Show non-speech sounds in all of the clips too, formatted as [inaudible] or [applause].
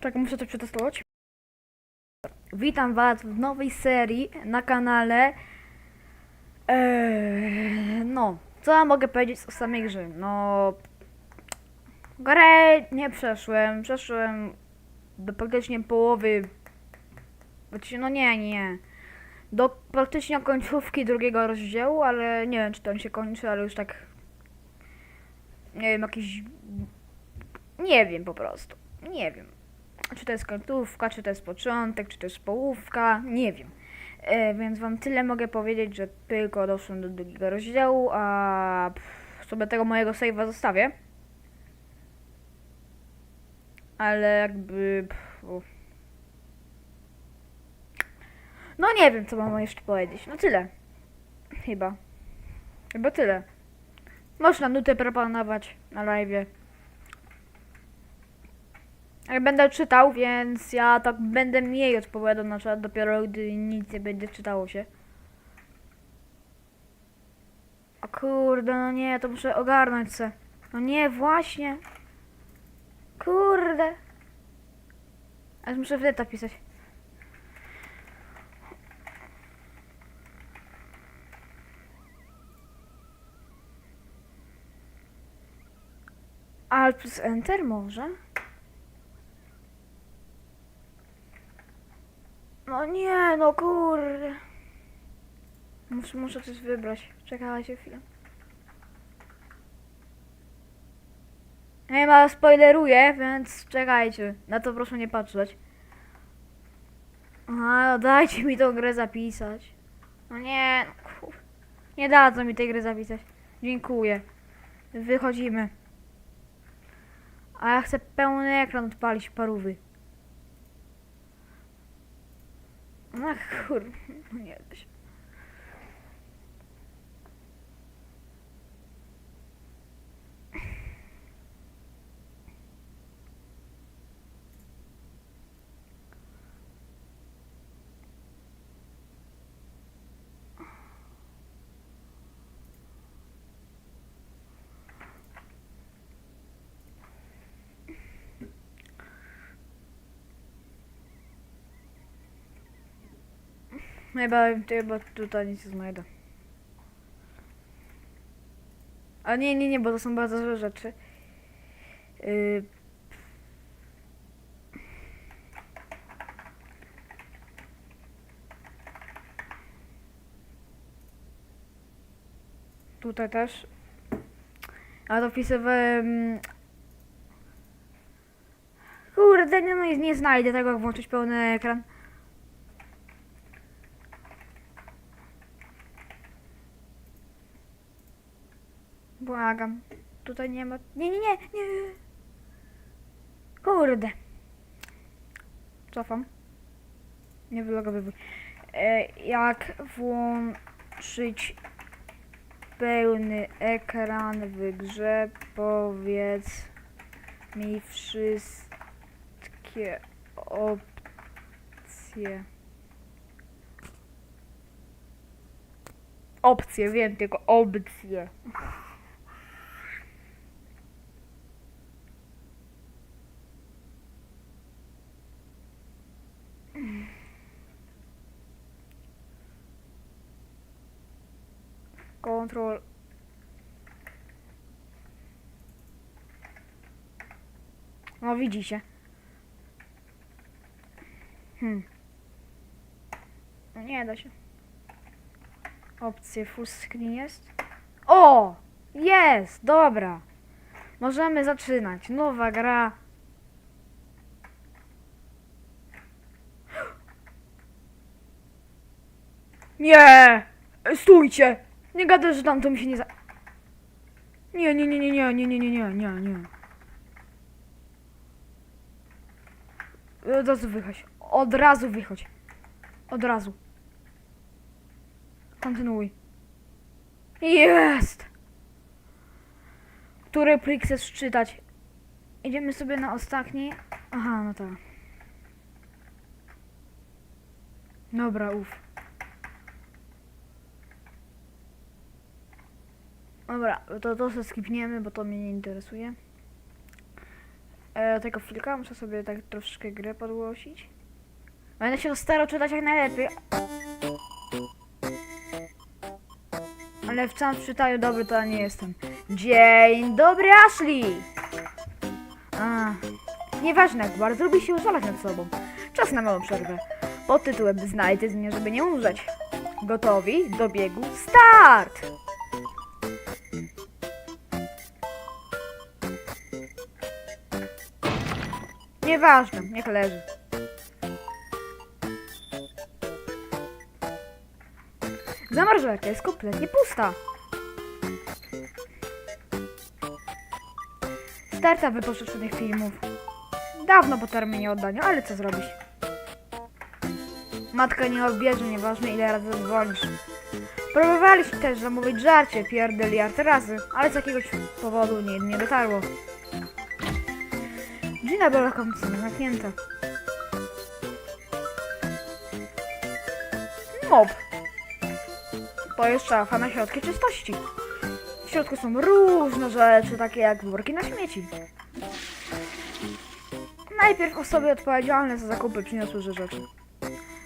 Czekaj, muszę to przetestować. Witam Was w nowej serii na kanale. Eee, no, co ja mogę powiedzieć o samej grze? No, grę nie przeszłem. Przeszłem do praktycznie połowy. Znaczy, no nie, nie. Do praktycznie końcówki drugiego rozdziału, ale nie wiem, czy to się kończy, ale już tak. Nie wiem, jakiś. Nie wiem po prostu. Nie wiem. Czy to jest końcówka, czy to jest początek, czy to jest połówka, nie wiem. E, więc wam tyle mogę powiedzieć, że tylko doszłem do drugiego rozdziału, a pff, sobie tego mojego save'a zostawię. Ale jakby... Pff, no nie wiem, co mam jeszcze powiedzieć. No tyle. Chyba. Chyba tyle. Można nutę proponować na live'ie. Będę czytał, więc ja tak będę mniej odpowiadał na czat dopiero gdy nic nie będzie czytało się. O kurde, no nie, to muszę ogarnąć se. No nie, właśnie. Kurde. Aż muszę wleta pisać. Alt plus Enter może? Nie, no kurde. Muszę, muszę coś wybrać. Czekajcie chwilę. Nie ma spoileruję, więc czekajcie. Na to proszę nie patrzeć. Aha, no dajcie mi tą grę zapisać. No nie, no. Nie dadzą mi tej gry zapisać. Dziękuję. Wychodzimy. A ja chcę pełny ekran odpalić parówy. No kur... Nie da się. Chyba, chyba tutaj nic nie znajdę. A nie, nie, nie, bo to są bardzo złe rzeczy. Yy... Tutaj też. A to wpisywałem... Kurde, nie, no, nie znajdę tego, jak włączyć pełny ekran. Błagam. Tutaj nie ma. Nie, nie, nie, nie. Kurde. Cofam. Nie wylogowywuj. E, jak włączyć pełny ekran w grze? Powiedz mi wszystkie opcje. Opcje, wiem, tylko opcje. Control. No widzicie. Hmm. No nie da się. Opcje full screen jest. O! Jest! Dobra. Możemy zaczynać. Nowa gra. [gasps] Nie! Stójcie! Nie gadaj, że tam to mi się nie za... Nie, nie, nie, nie, nie, nie, nie, nie, nie, nie, nie. Od razu wychodź. Od razu wychodź. Od razu. Kontynuuj. Jest! Który plik chcesz czytać? Idziemy sobie na ostatni. Aha, no tak. Dobra, uff. Dobra, to to sobie skipniemy, bo to mnie nie interesuje. E, chwilkę, muszę sobie tak troszeczkę grę podgłosić. Będę się starał czytać jak najlepiej. Ale wciąż czytаю dobry to ja nie jestem. Dzień dobry, Ashley! A, nieważne, bardzo lubi się użalać nad sobą. Czas na małą przerwę. Pod tytułem Znajdę mnie, żeby nie umrzeć. Gotowi? Do biegu? Start! Nieważne, niech leży. Zamrażarka jest kompletnie pusta. Starta wypożyczonych filmów. Dawno po terminie oddania, ale co zrobić? Matka nie odbierze, nieważne ile razy dzwonisz. Próbowaliśmy też zamówić żarcie, pierdeliard razy, ale z jakiegoś powodu nie, nie dotarło. Gina była kompletnie zamknięta. Mob. To jest szafa na środki czystości. W środku są różne rzeczy, takie jak worki na śmieci. Najpierw osoby odpowiedzialne za zakupy przyniosły rzeczy.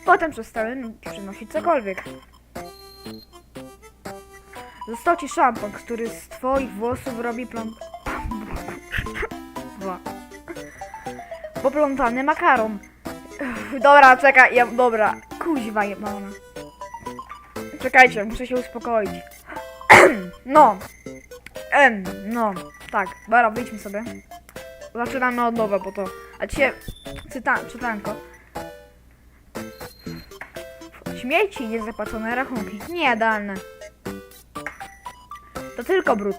Potem przestały przynosić cokolwiek. Został ci szampon, który z twoich włosów robi plon... [laughs] Poplątany makaron. Ech, Dobra, czekaj, ja, dobra. Kuźwa jebana. Czekajcie, muszę się uspokoić. [clears throat] no. Em, no. Tak, dobra, wyjdźmy sobie. Zaczynamy od nowa, bo to... A dzisiaj... Cyta, czytanko. Śmieci, niezapłacone rachunki. Niejadalne. To tylko brud.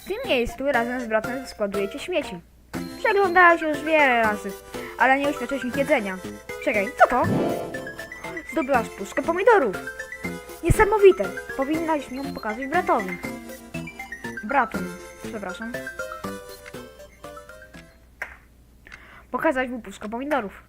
W tym miejscu razem z bratem składujecie śmieci. Przeglądałem się już wiele razy, ale nie uświadczyłeś mi jedzenia. Czekaj, co to? Zdobyłaś puszkę pomidorów. Niesamowite. Powinnaś ją pokazać bratowi. Bratu, przepraszam. Pokazać mu puszkę pomidorów.